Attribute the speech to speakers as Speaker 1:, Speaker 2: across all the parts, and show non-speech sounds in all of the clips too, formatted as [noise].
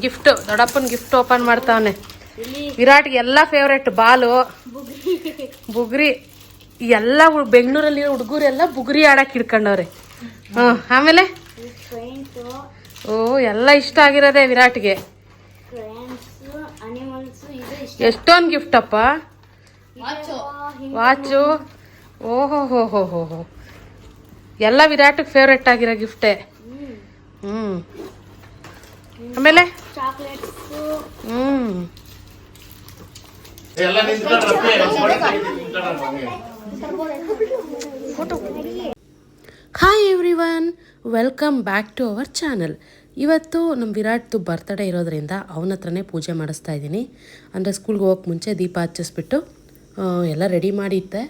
Speaker 1: Gift ದೊಡ್ಡಪ್ಪನ gift open ಮಾಡ್ತಾವನೆ.
Speaker 2: ವಿರಾಟ್
Speaker 1: ವಿರಾಟ್ಗೆ ಎಲ್ಲ ಫೇವ್ರೆಟ್ ಬಾಲು
Speaker 2: ಬುಗ್ರಿ.
Speaker 1: ಎಲ್ಲ ಬೆಂಗಳೂರಲ್ಲಿ ಹುಡುಗರೆಲ್ಲ ಬುಗ್ರಿ ಆಡಕ್ ಹಿಡ್ಕೊಂಡವ್ರೆ. ಹ ಆಮೇಲೆ? ಓ ಎಲ್ಲ ಇಷ್ಟ ಆಗಿರೋದೆ ವಿರಾಟ್ಗೆ. ಎಷ್ಟೊಂದು ಗಿಫ್ಟ್ ಅಪ್ಪ? ವಾಚು. ಓಹೋ ಹೋ ಹೋ ಹೋ ಹೋ. ಎಲ್ಲ ವಿರಾಟ್ ಫೇವ್ರೆಟ್ ಆಗಿರೋ ಗಿಫ್ಟೇ. ಹ್ಮ್. ಆಮೇಲೆ?
Speaker 3: Chocolates
Speaker 1: hmm. Hi everyone welcome back to our channel ಇವತ್ತು ನಮ್ಮ ವಿರಾಟ್ದು ಬರ್ತ್ಡೇ ಇರೋದ್ರಿಂದ ಅವನ ಹತ್ರನೇ ಪೂಜೆ ಮಾಡಿಸ್ತಾ ಇದ್ದೀನಿ. ಅಂದರೆ ಸ್ಕೂಲ್ಗೆ ಹೋಗೋಕೆ ಮುಂಚೆ ದೀಪ ಹಚ್ಚಿಸ್ಬಿಟ್ಟು ಎಲ್ಲ ರೆಡಿ ಮಾಡಿದ್ದೆ.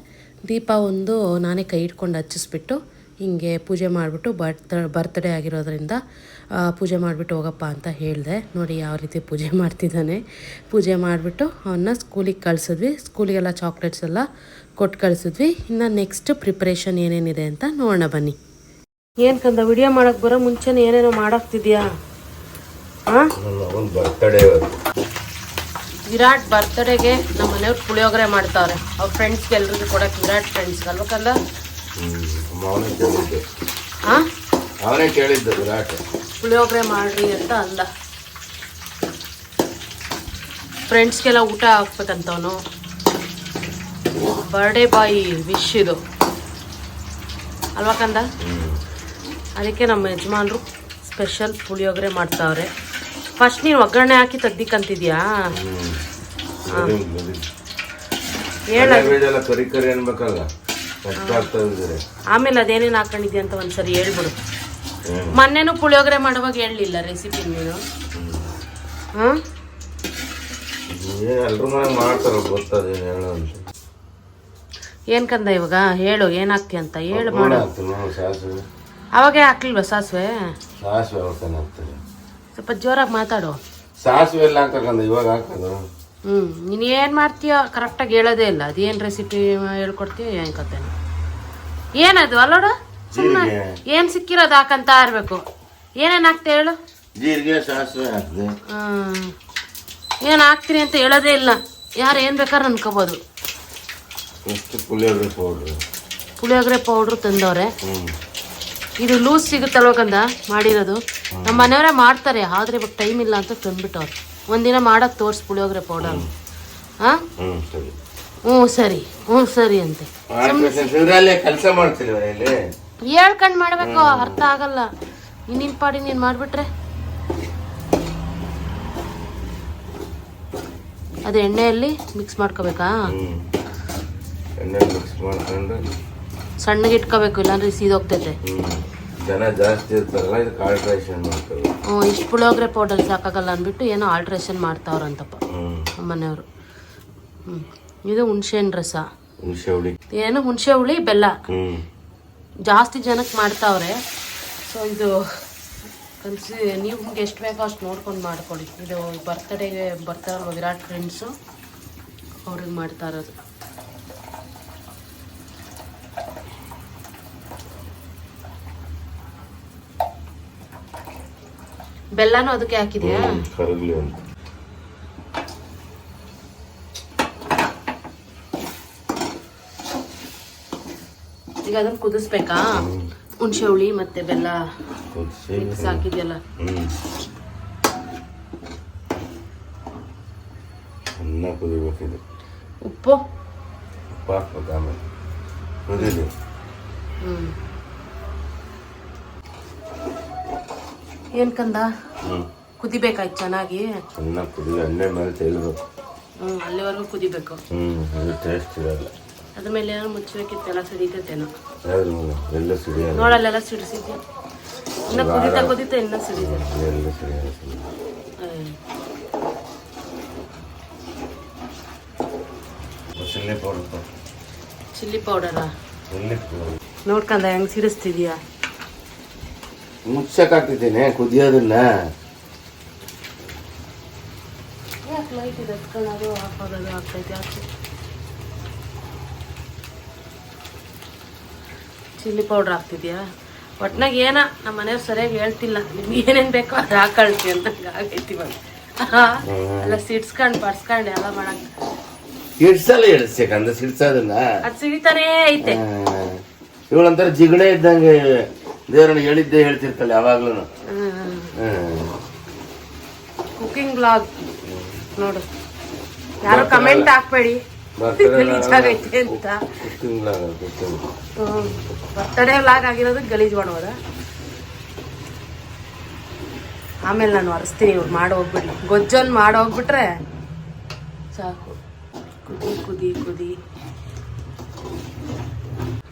Speaker 1: ದೀಪ ಒಂದು ನಾನೇ ಕೈ ಇಟ್ಕೊಂಡು ಹಚ್ಚಿಸ್ಬಿಟ್ಟು ಹಿಂಗೆ ಪೂಜೆ ಮಾಡಿಬಿಟ್ಟು ಬರ್ತ್ ಬರ್ತ್ಡೇ ಆಗಿರೋದ್ರಿಂದ ಪೂಜೆ ಮಾಡಿಬಿಟ್ಟು ಹೋಗಪ್ಪ ಅಂತ ಹೇಳಿದೆ. ನೋಡಿ ಯಾವ ರೀತಿ ಪೂಜೆ [laughs] ಮಾಡ್ತಿದ್ದಾನೆ. ಪೂಜೆ ಮಾಡಿಬಿಟ್ಟು ಅವನ್ನ ಸ್ಕೂಲಿಗೆ ಕಳಿಸಿದ್ವಿ. ಸ್ಕೂಲಿಗೆಲ್ಲ ಚಾಕ್ಲೇಟ್ಸ್ ಎಲ್ಲ ಕೊಟ್ಟು ಕಳಿಸಿದ್ವಿ. ಇನ್ನು ನೆಕ್ಸ್ಟ್ ಪ್ರಿಪ್ರೇಷನ್ ಏನೇನಿದೆ ಅಂತ ನೋಡೋಣ ಬನ್ನಿ. ಏನು ಕಂದ ವಿಡಿಯೋ ಮಾಡೋಕ್ಕೆ ಬರೋ ಮುಂಚೆನೇ ಏನೇನೋ ಮಾಡಾಕ್ತಿದ್ಯಾ? ಹಾಂ ವಿರಾಟ್ ಬರ್ತ್ಡೇಗೆ ನಮ್ಮ ಮನೆಯವ್ರು ಪುಳಿಯೋಗರೆ ಮಾಡ್ತಾವ್ರೆ ಅವ್ರ ಫ್ರೆಂಡ್ಸ್ಗೆ ಎಲ್ರಿಗೂ ಕೊಡಕ್ಕೆ ವಿರಾಟ್ ಫ್ರೆಂಡ್ಸ್ ಹಾಂ
Speaker 3: ಅವನೇ ಕೇಳಿದ್ದು ವಿರಾಟ್.
Speaker 1: ಪುಳಿಯೋಗರೆ ಮಾಡ್ರಿ ಅಂತ ಅಂದ. ಫ್ರೆಂಡ್ಸ್ಗೆಲ್ಲ ಊಟ ಹಾಕ್ಬೇಕಂತವನು. ಬರ್ಡೇ ಬಾಯ್ ವಿಶ್ ಇದು. ಅಲ್ವಾ ಕಂದ? ಅದಕ್ಕೆ ನಮ್ಮ ಯಜಮಾನ್ರು ಸ್ಪೆಷಲ್ ಪುಳಿಯೋಗರೆ ಮಾಡ್ತಾವ್ರೆ. ಫಸ್ಟ್ ನೀನು ಒಗ್ಗರಣೆ ಹಾಕಿ ತೆಗ್ದಿಕ್ಕಂತಿದ್ಯಾ? ಆಮೇಲೆ ಅದೇನೇನು ಹಾಕೊಂಡಿದ್ಯಾ ಅಂತ ಒಂದ್ಸರಿ ಹೇಳ್ಬಿಡು. ಮೊನ್ನೆನೂ ಪುಳಿಯೋಗರೆ ಮಾಡುವಾಗ ಹೇಳಲಿಲ್ಲ ರೆಸಿಪಿ ನೀನು ಹಾಂ
Speaker 3: ಏನ್ ಮಾಡ್ತಾರ ಹೇಳು ಅಂತ.
Speaker 1: ಏನು ಕಂದ ಇವಾಗ? ಹೇಳು ಏನಾಗ್ತಿ ಅಂತ? ಹೇಳು ಮಾಡು.
Speaker 3: ಸಾಸಿವೆ.
Speaker 1: ಅವಾಗೇ ಹಾಕ್ಲಿಲ್ವ ಸಾಸಿವೆ? ಸ್ವಲ್ಪ ಜೋರಾಗಿ ಮಾತಾಡು.
Speaker 3: ಸಾಸಿವೆ ಎಲ್ಲ ನೀನ್ ಇವಾಗ ಹಾಕೋದು.
Speaker 1: ಹ್ಞೂ ನೀನು ಏನು ಮಾಡ್ತೀಯೋ ಕರೆಕ್ಟಾಗಿ ಹೇಳೋದೇ ಇಲ್ಲ. ಅದೇನು ರೆಸಿಪಿ ಹೇಳ್ಕೊಡ್ತೀಯೋ ಏನು ಕತೆ ಏನದು ಅಲ್ಲೋಡು? ಸುಮ್ಮನೆ ಏನು ಸಿಕ್ಕಿರೋದು ಹಾಕಂತ ಇರಬೇಕು ಏನೇನು ಹಾಕ್ತೆ ಹೇಳು?
Speaker 3: ಜೀರಿಗೆ ಸಾಸಿವೆ ಹಾಕಿದೆ.
Speaker 1: ಏನು ಹಾಕ್ತೀನಿ ಅಂತ ಹೇಳೋದೇ ಇಲ್ಲ. ಯಾರು ಏನು ಬೇಕಾದ್ರೆ ಅನ್ಕೋಬೋದು.
Speaker 3: ಎಷ್ಟು ಪುಳಿಯೋಗರೆ ಪೌಡ್ರು
Speaker 1: ಪುಳಿಯೋಗರೆ ಪೌಡ್ರು ತಂದವ್ರೆ. ಇದು ಲೂಸ್ ಸಿಗುತ್ತಲ್ವ ಕಂದ ಮಾಡಿರೋದು. ನಮ್ಮ ಮನೆಯವರೇ ಮಾಡ್ತಾರೆ. ಆದ್ರೆ ಇವಾಗ ಟೈಮ್ ಇಲ್ಲ ಅಂತ ತಂದ್ಬಿಟ್ಟವ್ರು. ಒಂದಿನ ಮಾಡಕ್ ತೋರ್ಸ್ ಪುಳಿಯೋಗರೆ ಪೌಡರ್ ಹಾಂ?
Speaker 3: ಹ್ಮ್ ಸರಿ.
Speaker 1: ಹ್ಞೂ ಸರಿ. ಹ್ಞೂ ಸರಿ ಅಂತೆ.
Speaker 3: ಕೆಲಸ ಮಾಡ್ತಿಲ್ವ ಇಲ್ಲಿ
Speaker 1: ಹೇಳ್ಕಂಡು ಮಾಡಬೇಕು ಅರ್ಥ ಆಗಲ್ಲ. ನಿನ್ನ ಪಾಡಿ ನೀನು ಮಾಡಿಬಿಟ್ರೆ. ಅದು ಎಣ್ಣೆಯಲ್ಲಿ ಮಿಕ್ಸ್ ಮಾಡ್ಕೋಬೇಕಾ?
Speaker 3: ಹ್ಮ್. ಎಣ್ಣೆ ಮಿಕ್ಸ್ ಮಾಡ್ಕೊಂಡು.
Speaker 1: ಸಣ್ಣಗೆ ಇಟ್ಕೋಬೇಕು ಇಲ್ಲಾಂದ್ರೆ ಸೀದೋಗ್ತೈತೆ
Speaker 3: ಜನ ಜಾಸ್ತಿ ಇರ್ತಾರಲ್ಲ ಇದು ಕಾಲ್ಟ್ರೇಷನ್ ಮಾಡ್ತಾರೆ.
Speaker 1: ಹ್ಞೂ ಇಷ್ಟು ಪುಳಿಯೋಗರೆ ಪೌಡರ್ ಸಾಕಾಗಲ್ಲ ಅಂದ್ಬಿಟ್ಟು ಏನೋ ಆಲ್ಟ್ರೇಷನ್ ಮಾಡ್ತಾವ್ರಂತಪ್ಪ. ನಮ್ಮ ಮನೆಯವರು. ಹ್ಞೂ ಇದು ಹುಣ್ಸೆಹಣ್ಣು ರಸ.
Speaker 3: ಹುಣಸೆ ಹುಳಿ.
Speaker 1: ಏನು ಹುಣಸೆ ಹುಳಿ ಬೆಲ್ಲ. ಜಾಸ್ತಿ ಜನಕ್ಕೆ ಮಾಡ್ತಾವ್ರೆ. ಸೊ ಇದು ಕನ್ಸಿ, ನೀವು ಎಷ್ಟು ಬೇಕೋ ಅಷ್ಟು ನೋಡ್ಕೊಂಡು ಮಾಡ್ಕೊಳ್ಳಿ ಇದು ಬರ್ತ್ಡೇಗೆ ಬರ್ತಾರಲ್ವ ವಿರಾಟ್ ಫ್ರೆಂಡ್ಸು ಅವ್ರಿಗೆ ಮಾಡ್ತಾ ಇರೋದು. ಬೆಲ್ಲನೂ ಅದಕ್ಕೆ ಹಾಕಿದ್ಯಾ
Speaker 3: ಹ್ಮ್, ಕರಗ್ಲಿ ಅಂತ
Speaker 1: ಈಗ ಅದನ್ನ ಕುದಿಸ್ಬೇಕಾ? ಹುಣ್ಸೆ ಹುಳಿ ಮತ್ತೆ ಬೆಲ್ಲ. ಮಿಕ್ಸ್ ಹಾಕಿದ್ಯಲ್ಲ
Speaker 3: ಕುದಿಬೇಕಿದೆ.
Speaker 1: ಉಪ್ಪು?
Speaker 3: ಉಪ್ಪು ಹಾಕ್ಬೇಕು ಆಮೇಲೆ. ಕುದೀಲಿ.
Speaker 1: ಏನ್ ಕಂದ? ಕುದಿಬೇಕಾಯ್ತು ಚೆನ್ನಾಗಿ?
Speaker 3: ಚೆನ್ನಾಗಿ ಕುದಿ ಎಣ್ಣೆ ಮೇಲೆ ತೇಲ್ಬೇಕು.
Speaker 1: ಹ್ಮ್ ಅಲ್ಲಿವರೆಗೂ ಕುದಿಬೇಕು.
Speaker 3: ಹ್ಮ್ ಅದು ಟೇಸ್ಟ್ ಇರಲ್ಲ.
Speaker 1: ಅದ್ರ ಮೇಲೆ ಏನೋ ಮುಚ್ಚಬೇಕಿತ್ತೆಲ್ಲ ಸಿಡಿತೈತೇನೋ?
Speaker 3: ಎಲ್ಲ ಸಿಡಿಯಲ್ಲ.
Speaker 1: ನೋಡಲ್ಲೆಲ್ಲ ಸಿಡಿಸಿದ್ಯಾ? ಇನ್ನ ಕುದಿತಾ ಕುದಿತಾ ಇನ್ನ ಸಿಡಿದೆ.
Speaker 3: ಎಲ್ಲ ಚಿಲ್ಲಿ ಪೌಡರ್
Speaker 1: ಚಿಲ್ಲಿ ಪೌಡರಾ? ನೋಡ್ಕಂದ ಹೆಂಗ್ ಸಿಡಿಸ್ತಿದ್ಯಾ?
Speaker 3: ಮುಚ್ಚಕ್ ಹಾಕ್ತಿದ್ದೀನಿ ಕುದಿಯೋದನ್ನ
Speaker 1: ಯಾಕೆ ಲೈಟ್ ಇದೆ? ಹತ್ಕೊಳ್ಳೋದು ಆಫ್ ಆಗೋದು ಆಗ್ತೈತೆ ಯಾಕೆ? Chilli powder ಹಾಕ್ತಿದ್ಯಾ? ಒಟ್ನಾಗ ಏನ? ನಮ್ಮ ಮನೆಯವ್ರು ಸರಿಯಾಗಿ ಹೇಳ್ತಿಲ್ಲ. ನಿಮ್ಗೆ ಏನೇನು ಬೇಕೋ ಅದು ಹಾಕೊಳ್ತಿ ಅಂತ ಆಗೈತಿ ಇವಾಗ. ಎಲ್ಲ ಸಿಡ್ಸ್ಕೊಂಡು ಪಡ್ಸ್ಕೊಂಡ್ ಎಲ್ಲ ಮಾಡಕ್.
Speaker 3: ಹಿಡ್ಸಲ್ಲ ಹಿಡ್ಸಕಂದ ಸಿಡ್ಸೋದನ್ನ.
Speaker 1: ಅದ್ ಸಿಡಿತಾನೇ ಐತೆ.
Speaker 3: ಇವಳಂತರ ಜಿಗಣೆ ಇದ್ದಂಗೆ ದೇವರನ್ನ ಹೇಳಿದ್ದೆ ಹೇಳ್ತಿರ್ತಾಳೆ ಯಾವಾಗ್ಲೂ
Speaker 1: ಕುಕಿಂಗ್ ಬ್ಲಾಗ್ ನೋಡು. ಯಾರು ಕಮೆಂಟ್ ಹಾಕ್ಬೇಡಿ. ಗಲೀಜಾಗೈತೆ ಅಂತ. ಬರ್ತಡೇ ವ್ಲಾಗ್ ಆಗಿರೋದು ಗಲೀಜ್ ಮಾಡೋದ. ಆಮೇಲೆ ನಾನು ಒರೆಸ್ತೀನಿ ಇವ್ರು ಮಾಡಿ ಹೋಗ್ಬಿಡ್ಲಿ. ಗೊಜ್ಜನ್ ಮಾಡಿ ಹೋಗ್ಬಿಟ್ರೆ ಸಾಕು. ಕುದಿ ಕುದಿ ಕುದಿ.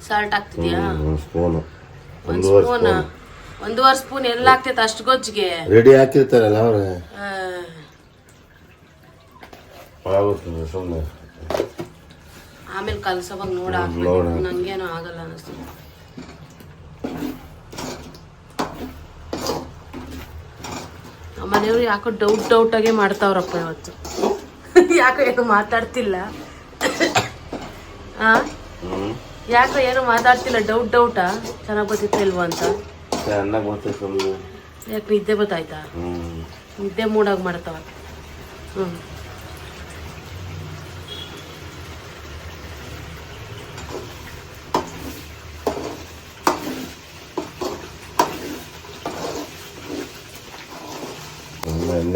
Speaker 1: ಸಾಲ್ಟ್ ಆಗ್ತಿದ್ಯಾ
Speaker 3: ಒಂದು
Speaker 1: ಒಂದ್ ಸ್ಪೂನ್? ಒಂದೂವರೆ ಸ್ಪೂನ್ ಎಲ್ಲ ಆಗ್ತೈತೆ ಅಷ್ಟು ಗೊಜ್ಜಿಗೆ?
Speaker 3: ರೆಡಿ ಹಾಕಿರ್ತಾರಲ್ಲ ಅವ್ರೆ. ಸುಮ್ಮನೆ
Speaker 1: ಆಮೇಲೆ ಕಲಸವಾಗ ನೋಡ. ನಂಗೇನು ಆಗಲ್ಲ ಅನಿಸ್ತು. ಮನೆಯವ್ರು ಯಾಕೋ ಡೌಟ್ ಡೌಟ್ ಆಗೇ ಮಾಡ್ತಾವ್ರಪ್ಪ ಇವತ್ತು. ಯಾಕೋ ಏನು ಮಾತಾಡ್ತಿಲ್ಲ.
Speaker 3: ಹ್ಮ್
Speaker 1: ಯಾಕೋ ಏನು ಮಾತಾಡ್ತಿಲ್ಲ ಡೌಟ್ ಡೌಟಾ ಚೆನ್ನಾಗಿ ಗೊತ್ತಿತ್ತು ಇಲ್ವಾ ಅಂತ? ಯಾಕೆ ನಿದ್ದೆ ಗೊತ್ತಾಯ್ತಾ
Speaker 3: ಹ್ಮ್.
Speaker 1: ನಿದ್ದೆ ಮೂಡಾಗಿ ಮಾಡ್ತಾವ ಹ್ಞೂ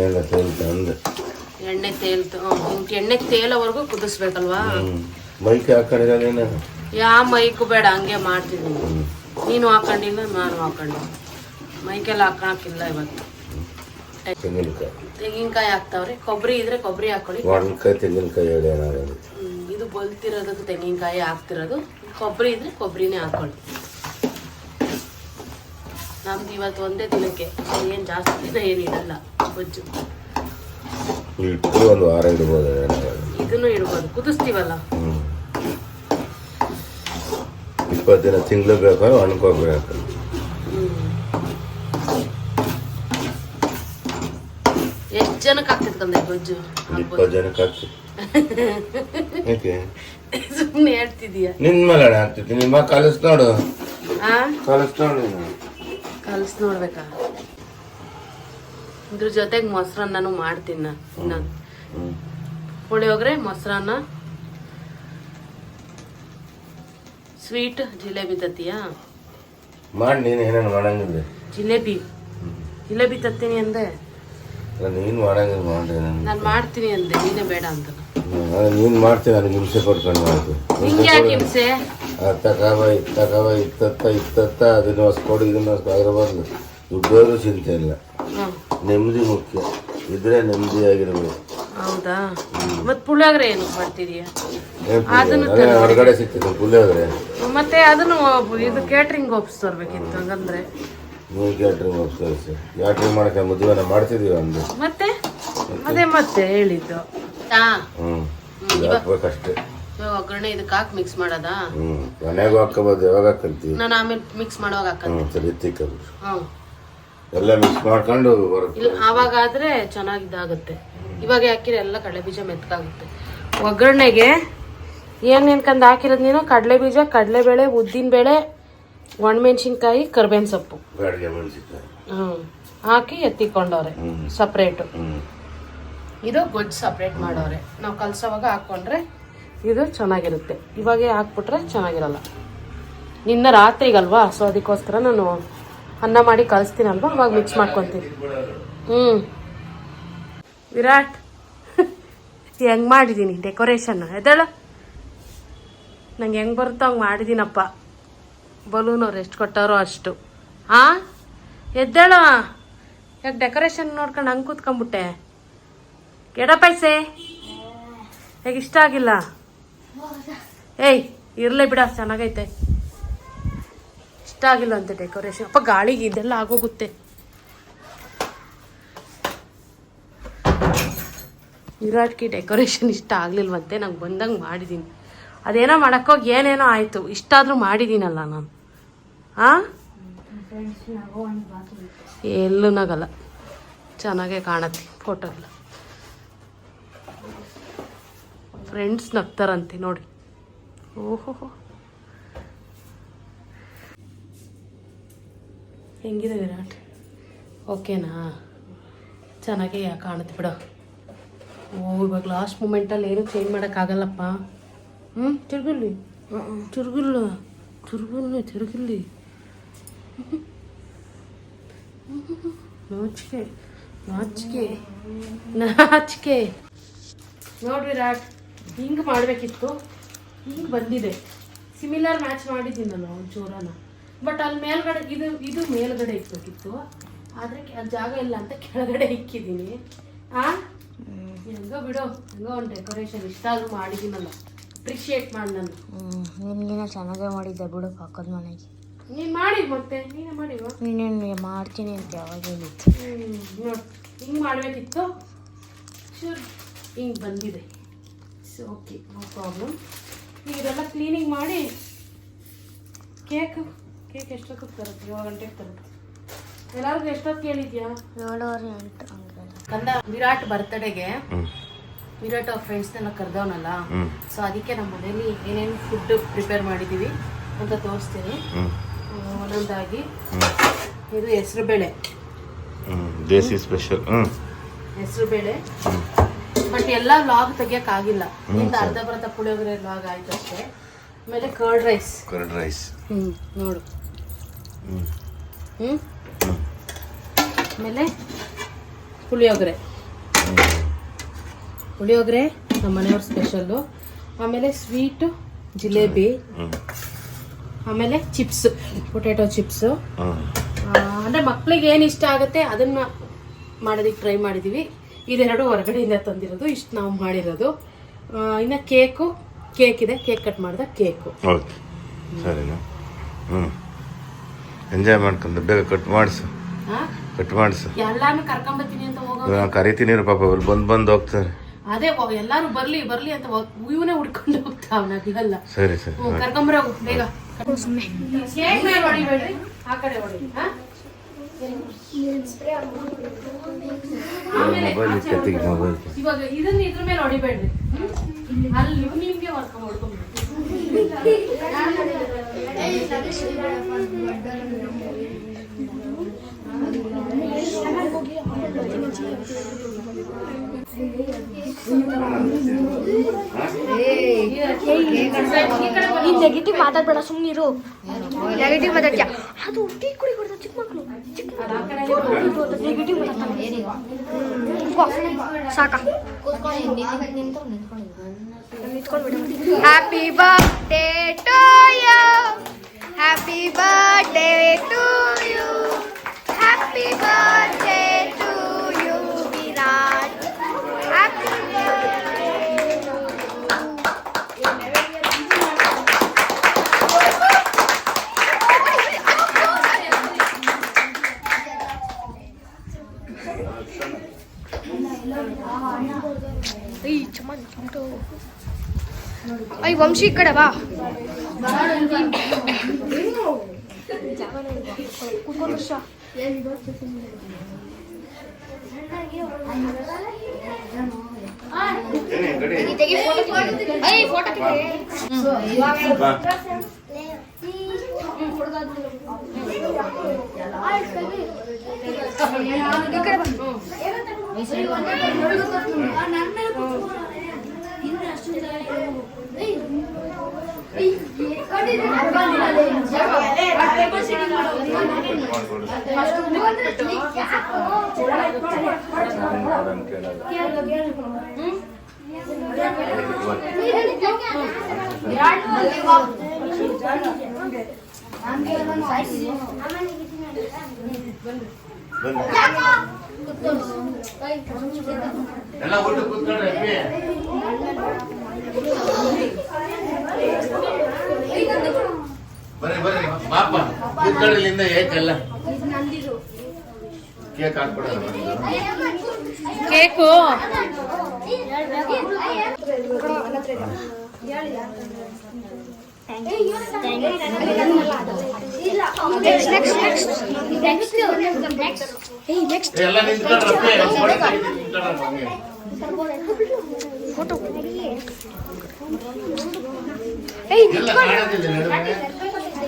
Speaker 3: ಎಣ್ಣೆ ತೇಲ್ ತೇಲ್ತ ಅಂದೆ.
Speaker 1: ಎಣ್ಣೆ ತೇಲ್ತು ಹಿಂಗೆ ಎಣ್ಣೆ ತೇಲವರೆಗೂ ಕುದಿಸ್ಬೇಕಲ್ವಾ?
Speaker 3: ಮೈಕ್ ಹಾಕೊಂಡಿರೋದೇನ
Speaker 1: ಯಾವ ಮೈಕ್ ಬೇಡ ಹಂಗೆ ಮಾಡ್ತಿದ್ದೀನಿ. ನೀನು ಹಾಕೊಂಡಿಲ್ಲ ನಾನು ಹಾಕೊಂಡಿಲ್ಲ. ಮೈಕೆಲ್ಲ ಹಾಕೊಳಕ್ಕಿಲ್ಲ ಇವತ್ತು.
Speaker 3: ತೆಂಗಿನಕಾಯಿ.
Speaker 1: ತೆಂಗಿನಕಾಯಿ ಹಾಕ್ತಾವ್ರೆ. ಕೊಬ್ಬರಿ ಇದ್ರೆ ಕೊಬ್ಬರಿ ಹಾಕೊಳ್ಳಿ.
Speaker 3: ಒಣಕಾಯಿ ತೆಂಗಿನಕಾಯಿ
Speaker 1: ಇದು ಬಲ್ತಿರೋದು ತೆಂಗಿನಕಾಯಿ ಹಾಕ್ತಿರೋದು. ಕೊಬ್ಬರಿ ಇದ್ರೆ ಕೊಬ್ಬರಿನೇ ಹಾಕೊಳ್ಳಿ. ನಮ್ದು ಇವತ್ತು ಒಂದೇ ದಿನಕ್ಕೆ ಏನು ಜಾಸ್ತಿ ದಿನ ಏನಿರಲ್ಲ ಗೊಜ್ಜು.
Speaker 3: ಇಟ್ಟು ಒಂದು ವಾರ ಇಡ್ಬೋದು
Speaker 1: ಇದನ್ನು ಇಡ್ಬೋದು ಕುದಿಸ್ತೀವಲ್ಲ?
Speaker 3: ಇಪ್ಪತ್ತು ದಿನ ತಿಂಗಳು ಬೇಕಾದ್ರೆ ಒಣಕೋಬೇಕು
Speaker 1: ಎಷ್ಟು ಜನಕ್ಕೆ ಆಗ್ತಿತ್ತು ಕಂದ್ರೆ ಗೊಜ್ಜು?
Speaker 3: ಇಪ್ಪತ್ತು ಜನಕ್ಕೆ ಆಗ್ತಿತ್ತು. [laughs] ಯಾಕೆ
Speaker 1: ಸುಮ್ಮನೆ ಹೇಳ್ತಿದೀಯ.
Speaker 3: ನಿನ್ ಮೇಲೆ ಹಾಕ್ತೈತಿ ನಿಮ್ಮ ಕಲಿಸ್ ನೋಡು. ಕಲಿಸ್ ನೋಡು ನೀನು.
Speaker 1: ಕಲ್ಸ್ ನೋಡ್ಬೇಕಾ? ಇದ್ರ ಜೊತೆಗೆ ಮೊಸರನ್ನನು ಮಾಡ್ತೀನಿ ನಾನು ಇನ್ನೊಂದು ಪುಳಿಯೋಗ್ರೆ ಮೊಸರನ್ನ. ಸ್ವೀಟ್ ಜಿಲೇಬಿ ತತ್ತೀಯಾ?
Speaker 3: ಮಾಡಿ ನೀನು ಏನೇನು ಮಾಡಂಗಿಲ್ಲ
Speaker 1: ಜಿಲೇಬಿ. ಜಿಲೇಬಿ ತತ್ತೀನಿ ಅಂದೆ.
Speaker 3: ನೀನು ಮಾಡಂಗಿಲ್ಲ ಮಾಡ್ರಿ ನಾನು
Speaker 1: ನಾನು ಮಾಡ್ತೀನಿ ಅಂದೆ ನೀನೇ ಬೇಡ ಅಂತ.
Speaker 3: ನೀನು ಮಾಡ್ತೀನಿ ನನಗೆ ಹಿಂಸೆ ಕೊಡ್ಕೊಂಡು ಮಾಡ್ತೀನಿ
Speaker 1: ನಿಂಗೆ ಯಾಕೆ ಹಿಂಸೆ?
Speaker 3: ತಗವ ತಗವ ಇತ್ತತ್ತ ಇತ್ತತ್ತ ಅದನ್ನ ಹೊಸ್ಕೊಡು ಇದನ್ನ ಅದರ ಬದಲು ದುಡ್ಡೋರು ಚಿಂತೆ ಇಲ್ಲ. ನೆಮ್ಮದಿ ಮುಖ್ಯ. ಇದ್ರೆ ನೆಮ್ಮದಿಯಾಗಿರ್ಬೇಕು
Speaker 1: ಹೌದಾ? ಮತ್ತೆ ಪುಳಿಯೋಗರೆ ಏನು ಮಾಡ್ತಿದೀಯ?
Speaker 3: ಅದನ್ನು? ಹೊರಗಡೆ ಸಿಗ್ತದೆ ಪುಳಿಯೋಗರೆ.
Speaker 1: ಮತ್ತೆ ಅದನ್ನು ಇದು ಕ್ಯಾಟ್ರಿಂಗ್ ಒಪ್ಸ್ ತರ್ಬೇಕಿತ್ತು ಹಂಗಂದ್ರೆ?
Speaker 3: ನೀವು ಕ್ಯಾಟ್ರಿಂಗ್ ಕಳಿಸಿ ಕ್ಯಾಟ್ರಿಂಗ್ ಮಾಡಕ್ಕೆ ಮದುವೆನ ಮಾಡ್ತಿದೀವಿ ಅಂದ್ರೆ
Speaker 1: ಮತ್ತೆ? ಅದೇ ಮತ್ತೆ ಹೇಳಿದ್ದು.
Speaker 3: ಹ್ಞೂ
Speaker 1: ಇವಾಗ ಒಗ್ಗರಣೆ ಇದಕ್ಕೆ ಹಾಕಿ ಮಿಕ್ಸ್ ಮಾಡೋದಾ?
Speaker 3: ಹ್ಞೂ ಮನೆಗೂ ಹಾಕೋಬೋದು ಯಾವಾಗ ಹಾಕಂತೀವಿ?
Speaker 1: ನಾನು ಆಮೇಲೆ ಮಿಕ್ಸ್ ಮಾಡೋವಾಗ ಹಾಕಂತ.
Speaker 3: ಹ್ಞೂ ಸರಿ ತಿಕ್ಕದು
Speaker 1: ಹ್ಞೂ
Speaker 3: ಎಲ್ಲ ಮಿಕ್ಸ್ ಮಾಡ್ಕೊಂಡು ಬರುತ್ತೆ.
Speaker 1: ಇಲ್ಲ ಚೆನ್ನಾಗಿ ಇದಾಗುತ್ತೆ. ಇವಾಗ ಹಾಕಿದ್ರೆ ಎಲ್ಲ ಕಡಲೆ ಬೀಜ ಮೆತ್ತಗಾಗುತ್ತೆ ಒಗ್ಗರಣೆಗೆ ಏನೇನು ಕಂದು ಹಾಕಿರೋದು ನೀನು? ಕಡಲೆ ಬೀಜ ಕಡಲೆಬೇಳೆ ಉದ್ದಿನಬೇಳೆ ಒಣಮೆಣ್ಸಿನ್ಕಾಯಿ ಕರ್ಬೇವಿನ ಸೊಪ್ಪು.
Speaker 3: ಗಾಡಿಗೆ ಮೆಣಸಿನ್ಕಾಯಿ.
Speaker 1: ಹ್ಞೂ ಹಾಕಿ ಎತ್ತಿಕೊಂಡವ್ರೆ. ಸಪ್ರೇಟು ಇದು ಗೊಜ್ಜು ಸಪ್ರೇಟ್ ಮಾಡೋರೆ. ನಾವು ಕಲ್ಸೋವಾಗ ಹಾಕ್ಕೊಂಡ್ರೆ ಇದು ಚೆನ್ನಾಗಿರುತ್ತೆ. ಇವಾಗೇ ಹಾಕ್ಬಿಟ್ರೆ ಚೆನ್ನಾಗಿರಲ್ಲ. ನಿನ್ನ ರಾತ್ರಿಗಲ್ವಾ? ಸೊ ಅದಕ್ಕೋಸ್ಕರ ನಾನು ಅನ್ನ ಮಾಡಿ ಕಲಿಸ್ತೀನಲ್ವಾ ಅವಾಗ ಮಿಕ್ಸ್ ಮಾಡ್ಕೊತೀನಿ. ಹ್ಞೂ ವಿರಾಟ್, ಹೆಂಗೆ ಮಾಡಿದ್ದೀನಿ ಡೆಕೋರೇಷನ್ ಎದ್ದೇಳ. ನಂಗೆ ಹೆಂಗೆ ಬರುತ್ತೋ ಹಂಗೆ ಮಾಡಿದ್ದೀನಪ್ಪ ಬಲೂನ್ ಅವ್ರು ಎಷ್ಟು ಕೊಟ್ಟಾರೋ ಅಷ್ಟು. ಹಾಂ ಎದ್ದೇಳ. ಯಾಕೆ ಡೆಕೋರೇಷನ್ ನೋಡ್ಕೊಂಡು ಹಂಗೆ ಕೂತ್ಕೊಂಬಿಟ್ಟೆ ಎಡ ಪೈಸೆ? ಹೇಗೆ ಇಷ್ಟ ಆಗಿಲ್ಲ? ಏಯ್ ಇರಲೇ ಬಿಡ ಚೆನ್ನಾಗೈತೆ. ಇಷ್ಟ ಆಗಿಲ್ಲ ಅಂತ ಡೆಕೋರೇಷನ್ ಅಪ್ಪ ಗಾಳಿಗೆ ಇದೆಲ್ಲ ಆಗೋಗುತ್ತೆ. ವಿರಾಟ್ಗೆ ಡೆಕೋರೇಷನ್ ಇಷ್ಟ ಆಗ್ಲಿಲ್ವಂತೆ ನಂಗೆ ಬಂದಂಗೆ ಮಾಡಿದ್ದೀನಿ ಅದೇನೋ ಮಾಡೋಕ್ಕೋಗಿ ಏನೇನೋ ಆಯಿತು. ಇಷ್ಟಾದರೂ ಮಾಡಿದ್ದೀನಲ್ಲ ನಾನು. ಹಾಂ ಎಲ್ಲೂ ನಗಲ್ಲ. ಚೆನ್ನಾಗೇ ಕಾಣತ್ತೆ ಫೋಟೋ ಎಲ್ಲ. ಫ್ರೆಂಡ್ಸ್ ನಗ್ತಾರಂತೆ ನೋಡಿ. ಓಹೋ. ಹೆಂಗಿದೆ ವಿರಾಟ್? ಓಕೆನಾ? ಚೆನ್ನಾಗೇ ಕಾಣುತ್ತೆ ಬಿಡು. ಓ, ಇವಾಗ ಲಾಸ್ಟ್ ಮೂಮೆಂಟಲ್ಲಿ ಏನು ಚೇಂಜ್ ಮಾಡೋಕ್ಕಾಗಲ್ಲಪ್ಪ ಹ್ಞೂ ತಿರುಗಿಲ್ಲಿ ತಿರುಗಿಲ್ಲ ತಿರುಗಿಲ್ಲ ತಿರುಗಿಲ್ಲಿ ನಾಚಿಕೆ. ನಾಚಿಕೆ. ನಾಚಿಕೆ. ನೋಡ್ರಿ ವಿರಾಟ್. ಹಿಂಗೆ ಮಾಡಬೇಕಿತ್ತು. ಹಿಂಗೆ ಬಂದಿದೆ. ಸಿಮಿಲರ್ ಮ್ಯಾಚ್ ಮಾಡಿದ್ದೀನಿ ನಾನು ಜೋರನ. ಬಟ್ ಅಲ್ಲಿ ಮೇಲ್ಗಡೆ ಇದು ಇದು ಮೇಲ್ಗಡೆ ಇಕ್ಬೇಕಿತ್ತು. ಆದರೆ ಅಲ್ಲಿ ಜಾಗ ಇಲ್ಲ ಅಂತ ಕೆಳಗಡೆ ಇಕ್ಕಿದ್ದೀನಿ. ಆ? ಹೆಂಗೋ ಬಿಡು. ಹೆಂಗೋ ಒಂದು ಡೆಕೋರೇಷನ್ ಇಷ್ಟ ಆದರೂ ಮಾಡಿದ್ದೀನಲ್ಲ. ಅಪ್ರಿಷಿಯೇಟ್ ಮಾಡಿ ನಾನು.
Speaker 2: ನಿನ್ಗಿನ ಚೆನ್ನಾಗೇ ಮಾಡಿದ್ದೆ ಬಿಡು ಪಕ್ಕದ ಮನೆಗೆ.
Speaker 1: ನೀನು ಮಾಡಿ ಮತ್ತೆ? ನೀನೇ ಮಾಡಿವ
Speaker 2: ನೀನು ಮಾಡ್ತೀನಿ ಅಂತ ಯಾವಾಗ ಹೇಳಿತ್ತು
Speaker 1: ನೋಡಿ. ಹಿಂಗೆ ಮಾಡಬೇಕಿತ್ತು. ಶೂರ್ ಹಿಂಗೆ ಬಂದಿದೆ. ಸೊ ಓಕೆ ನೋ ಪ್ರಾಬ್ಲಮ್ ಈಗ ಇದೆಲ್ಲ ಕ್ಲೀನಿಂಗ್ ಮಾಡಿ ಕೇಕ್ ಕೇಕ್ ಎಷ್ಟೊತ್ತಿಗೆ ತರುತ್ತೆ? ಏಳು ಗಂಟೆಗೆ ತರುತ್ತೆ. ಎಲ್ಲರಿಗೂ ಎಷ್ಟೊತ್ತು ಕೇಳಿದ್ಯಾ
Speaker 2: ಏಳುವರೆ ಎಂಟು
Speaker 1: ಕಂದ ವಿರಾಟ್ ಬರ್ತಡೆಗೆ ವಿರಾಟ್ ಅವ್ರ ಫ್ರೆಂಡ್ಸ್ನೆಲ್ಲ ಕರೆದವನಲ್ಲ? ಸೊ ಅದಕ್ಕೆ ನಮ್ಮ ಮನೇಲಿ ಏನೇನು ಫುಡ್ ಪ್ರಿಪೇರ್ ಮಾಡಿದ್ದೀವಿ ಅಂತ ತೋರಿಸ್ತೀನಿ. ಒಂದೊಂದಾಗಿ. ಇದು ಹೆಸರು ಬೇಳೆ
Speaker 3: ದೇಸಿ ಸ್ಪೆಷಲ್
Speaker 1: ಹೆಸರು ಬೇಳೆ ಬಟ್ ಎಲ್ಲ ಲಾಗ್ ತೆಗಿಯಕ್ ಆಗಿಲ್ಲ. ಅರ್ಧ ಬರ್ಧ ಪುಳಿಯೋಗರೆ ಲಾಗ್ ಆಯ್ತು ಅಷ್ಟೇ. ಆಮೇಲೆ ಕರ್ಡ್ ರೈಸ್
Speaker 3: ಕರ್ಡ್ ರೈಸ್
Speaker 1: ಹ್ಮ್ ನೋಡು.
Speaker 3: ಹ್ಮ್.
Speaker 1: ಆಮೇಲೆ ಪುಳಿಯೋಗರೆ. ಪುಳಿಯೋಗರೆ ನಮ್ಮ ಮನೆಯವ್ರ ಸ್ಪೆಷಲ್ಲು ಆಮೇಲೆ ಸ್ವೀಟು ಜಿಲೇಬಿ. ಆಮೇಲೆ ಚಿಪ್ಸ್ ಪೊಟ್ಯಾಟೊ ಚಿಪ್ಸು
Speaker 3: ಅಂದ್ರೆ
Speaker 1: ಅಂದರೆ ಮಕ್ಳಿಗೆ ಏನು ಇಷ್ಟ ಆಗುತ್ತೆ ಅದನ್ನು ಮಾಡೋದಕ್ಕೆ ಟ್ರೈ ಮಾಡಿದ್ದೀವಿ ಇದೆರಡು ಹೊರಗಡೆಯಿಂದ ತಂದಿರೋದು ಇಷ್ಟು ನಾವು ಮಾಡಿರೋದು. ಇನ್ನು ಕೇಕು ಕೇಕ್ ಇದೆ. ಕೇಕ್ ಕಟ್ ಮಾಡಿದ ಕೇಕು.
Speaker 3: ಓಕೆ ಸರಿನಾ? ಹ್ಞೂ ಎಂಜಾಯ್ ಮಾಡ್ಕೊಂಡು ಬೇಗ ಕಟ್ ಮಾಡಿಸು.
Speaker 1: ಹಾಂ
Speaker 3: ಕಟ್ ಮಾಡಿಸು.
Speaker 1: ಎಲ್ಲಾನು ಕರ್ಕೊಂಬತ್ತೀನಿ ಅಂತ ಹೋಗೋ
Speaker 3: ಕರಿತೀನಿ ಪಾಪ ಅವ್ರು ಬಂದು ಬಂದು ಹೋಗ್ತಾರೆ.
Speaker 1: ಅದೇ ಎಲ್ಲಾರು ಬರ್ಲಿ ಬರ್ಲಿ ಅಂತ ಇವನೇ ಹುಡ್ಕೊಂಡು ಹೋಗ್ತಾವ ನಾವೆಲ್ಲ
Speaker 3: ಸರಿ ಸರಿ.
Speaker 1: ಹ್ಞೂ ಕರ್ಕೊಂಬರ ಬೇಗ. ಸುಮ್ಮನೆ ಆ ಕಡೆ ಹೊಡಿ ಹಾಂ?
Speaker 3: ಮೊಬೈಲ್ ಇತ್ತೆತ್ತಿಗೆ ಮೊಬೈಲ್
Speaker 1: ಇವಾಗ ಇದನ್ನ ಇದ್ರ ಮೇಲೆ ಹೊಡಿಬೇಡ್ರಿ? ಅಲ್ಲಿ ನಿಮ್ಗೆ ಹೊಡ್ಕೊಂಡ್ ಹೊಡ್ಕೊಂಡ್ಬಿಡ್ರಿ
Speaker 2: ಈ ನೆಗೆಟಿವ್ ಮಾತಾಡ್ಬೇಡ ಸುಮ್ಮನಿರು ನೆಗೆಟಿವ್ ಮಾತಾಡ್ತೀಯ? ಅದು ಟೀ ಕುಡಿ ಕೊಡ್ತಾರೆ ಚಿಕ್ಕ ಮಕ್ಕಳು ಸಾಕ happy birthday to you happy birthday to you happy birthday to you Virat happy I ಚಮನ್ ಚಮಟು ಐ ವಂಶಿ ಈ ಕಡೆ ಬಾ ಕೂತ್ಕೊಂಡು ವರ್ಷ
Speaker 3: ಎಲ್ಲ ಒಟ್ಟು ಕೂತ್ಕೊಂಡ್ರೆ ಅಪ್ಪಿ. ಬರ್ರಿ ಬರ್ರಿ ಪಾಪ ಕೂತ್ಕೊಳ್ಳಿಂದ ಏಕಲ್ಲ ಕೇಕ್ ಹಾಕ್ಬಿಡೋಣ
Speaker 1: ಕೇಕು.
Speaker 3: ಎಲ್ಲ ನಿಂತ್ಕೊಂಡ್ರಪ್ಪಿ ಫೋಟೋ. ಏಯ್ ನಿಂತ್ಕೊಂಡ್ರಪ್ಪ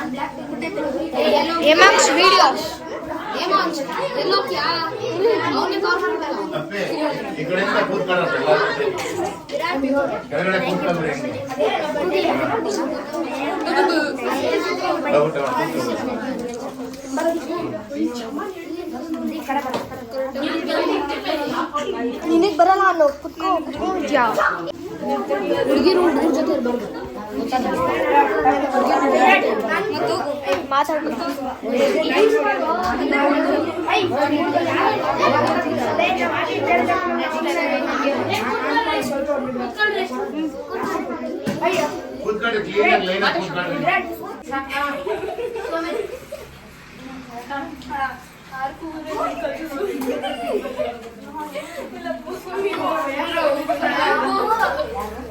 Speaker 3: ಕಾಣೋದಿಲ್ಲ ನಡುವೆ. ಬಿಟ್ಬಿಡ್ಬೇಕು ಟ್ಯೂಷನ್ನ
Speaker 2: ನೆಕ್ಸ್ಟ್ ನೆಕ್ಸ್ಟ್
Speaker 3: ಬಂದ್ರೆ ಒಳಗೆ ಬಂದ್ರೆ
Speaker 2: ಹೇಮಾಂಶ್ ವಿಡಿಯೋಸ್
Speaker 3: ಅಪ್ಪೆ ಈ ಕಡೆಯಿಂದ ಕೂತ್ಕೊಳ್ಳೋದು ಎಲ್ಲರೂ ಕೆಳಗಡೆ ಕೂತ್ಕೊಂಡ್ರೆ ಊಟ
Speaker 2: ನಿನಗೆ ಬರಲ್ಲ ಅನ್ನೋ ಕುತ್ಕೋ ಕುತ್ಕೊಂಡಿದ್ಯಾ ಹುಡುಗಿರು ಹುಡುಗರ ಜೊತೆ ಇರ್ಬಾರ್ದು खुद
Speaker 3: खुद कर कर लेना तो मैं हार हो।
Speaker 1: गया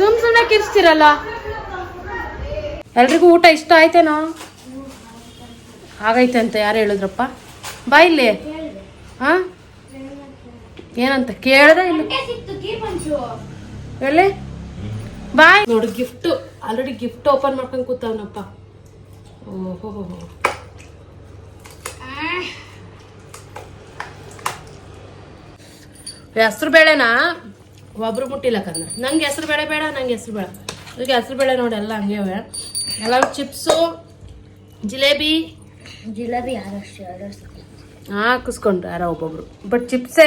Speaker 1: ಸುಮ್ ಸುಮ್ಮನೆ ಕಿರ್ಸ್ತಿರಲ್ಲ ಎಲ್ರಿಗೂ ಊಟ ಇಷ್ಟ ಆಯ್ತೇನೋ? ಆಗೈತೆ ಅಂತ ಯಾರು ಹೇಳಿದ್ರಪ್ಪ? ಬಾ ಇಲ್ಲಿ. ಹಾ? ಏನಂತ ಕೇಳ್ದೆ ಇಲ್ಲ. ಹೇಳಿ ಬಾಯ್. ನೋಡು ಗಿಫ್ಟ್ ಆಲ್ರೆಡಿ ಗಿಫ್ಟ್ ಓಪನ್ ಮಾಡ್ಕೊಂಡು ಕೂತವನಪ್ಪ. ಓಹೋ ಹೆಸ್ರು ಬೇಳೆನಾ? ಒಬ್ರು ಮುಟ್ಟಿಲ್ಲ ಕನ್ನ ನಂಗೆ ಹೆಸ್ರು ಬೇಳೆ ಬೇಡ ನಂಗೆ ಹೆಸ್ರು ಬೇಡ. ಅದಕ್ಕೆ ಹೆಸ್ರು ಬೇಳೆ ನೋಡಿ ಎಲ್ಲ ಹಂಗೆ ಅವೆ ಎಲ್ಲ ಚಿಪ್ಸು ಜಿಲೇಬಿ.
Speaker 2: ಜಿಲೇಬಿ ಯಾರಷ್ಟು ಹಾಂ
Speaker 1: ಹಾಕಿಸ್ಕೊಂಡ್ರು ಯಾರೋ ಒಬ್ಬೊಬ್ರು. ಬಟ್ ಚಿಪ್ಸೇ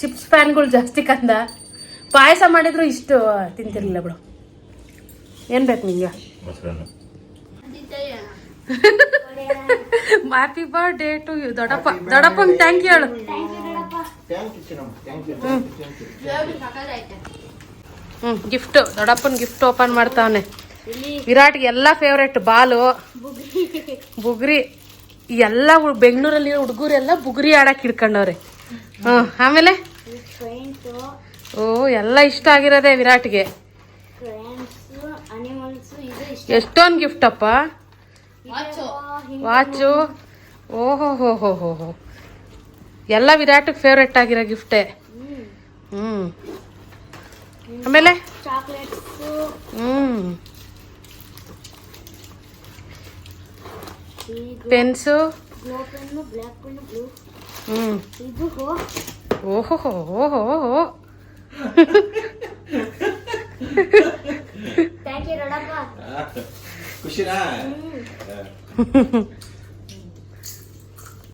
Speaker 1: ಚಿಪ್ಸ್ ಫ್ಯಾನ್ಗಳು ಜಾಸ್ತಿ ಕಂದ. ಪಾಯಸ ಮಾಡಿದ್ರು ಇಷ್ಟು ತಿಂತಿರ್ಲಿಲ್ಲ ಬಿಡು. ಏನು ಬೇಕು ನಿಂಗೆ? ಹ್ಯಾಪಿ ಬರ್ಡೇ ಟು ಯು ದೊಡ್ಡಪ್ಪ ದೊಡ್ಡಪ್ಪಂಗೆ ಥ್ಯಾಂಕ್ ಯು ಹೇಳು. ಹ್ಞೂ ಗಿಫ್ಟ್ ದೊಡ್ಡಪ್ಪನ ಗಿಫ್ಟ್ ಓಪನ್ ಮಾಡ್ತಾವನೆ. ವಿರಾಟ್ಗೆ ಎಲ್ಲಾ ಫೇವ್ರೇಟ್ ಬಾಲು ಬುಗ್ರಿ. ಎಲ್ಲ ಬೆಂಗಳೂರಲ್ಲಿ ಹುಡುಗರೆಲ್ಲ ಬುಗ್ರಿ ಆಡಕ್ಕೆ ಹಿಡ್ಕೊಂಡವ್ರೆ. ಹ್ಞೂ ಆಮೇಲೆ? ಓ ಎಲ್ಲ ಇಷ್ಟ ಆಗಿರೋದೇ ವಿರಾಟ್ಗೆ.
Speaker 2: ಎಷ್ಟೊಂದ್ ಅನಿಮಲ್ಸು ಇದು ಇಷ್ಟ
Speaker 1: ಎಷ್ಟೊಂದು ಗಿಫ್ಟ್ ಅಪ್ಪ? ವಾಚು ಓಹೋ ಹೋ ಹೋ ಹೋ ಹೋ ಎಲ್ಲ ವಿರಾಟ್ ಫೇವ್ರೆಟ್ ಆಗಿರೋ ಗಿಫ್ಟೇ ಹ್ಞೂ ಆಮೇಲೆ?
Speaker 2: ಚಾಕ್ಲೇಟ್ಸು
Speaker 1: ಹ್ಞೂ ಪೆನ್ಸು? ಹ್ಞೂ
Speaker 2: ಇದು
Speaker 1: ಓಹೋ ಹೋ ಓಹೋ. ಹೋ
Speaker 2: ಥ್ಯಾಂಕ್ ಯು ರಡಪ್ಪ
Speaker 4: ಖುಷಿನಾ [laughs]